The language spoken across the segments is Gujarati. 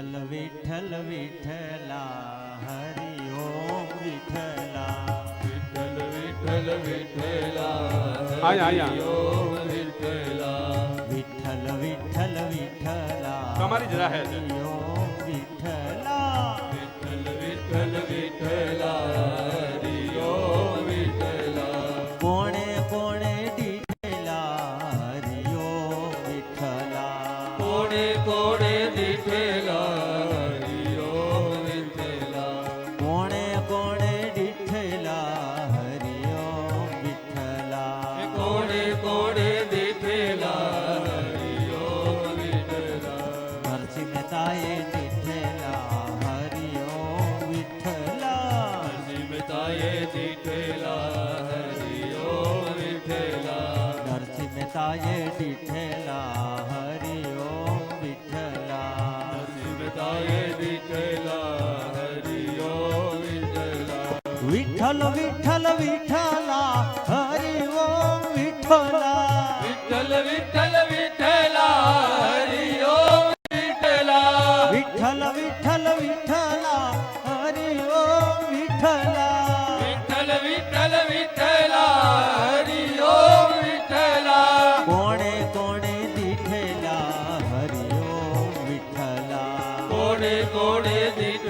વિઠ્ઠલ વિઠ્ઠલ વિઠ્ઠલા હરિ ઓમ વિઠ્ઠલા વિઠ્ઠલ વિઠ્ઠલ વિઠ્ઠલા આયા આયા ઓમ વિઠ્ઠલા વિઠ્ઠલ વિઠ્ઠલ વિઠ્ઠલા તમારી જરા હે ઓમ વિઠ્ઠલા વિઠ્ઠલ વિઠ્ઠલ વિઠ્ઠલા વિઠ્ઠલ વિઠ્ઠલ વિઠ્ઠલા હરિ ઓમ વિઠ્ઠલા. વિઠ્ઠલ વિઠ્ઠલ વિઠ્ઠલા હરિ ઓમ વિઠ્ઠલા. વિઠ્ઠલ વિઠ્ઠલ વિઠ્ઠલા હરિ ઓમ વિઠ્ઠલા. વિઠ્ઠલ વિઠ્ઠલ વિઠ્ઠલા હરિ ઓમ વિઠ્ઠલા. કોણે કોણે દીઠેલા હરિ ઓમ વિઠ્ઠલા. કોણે કોણે દીઠ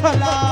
থলা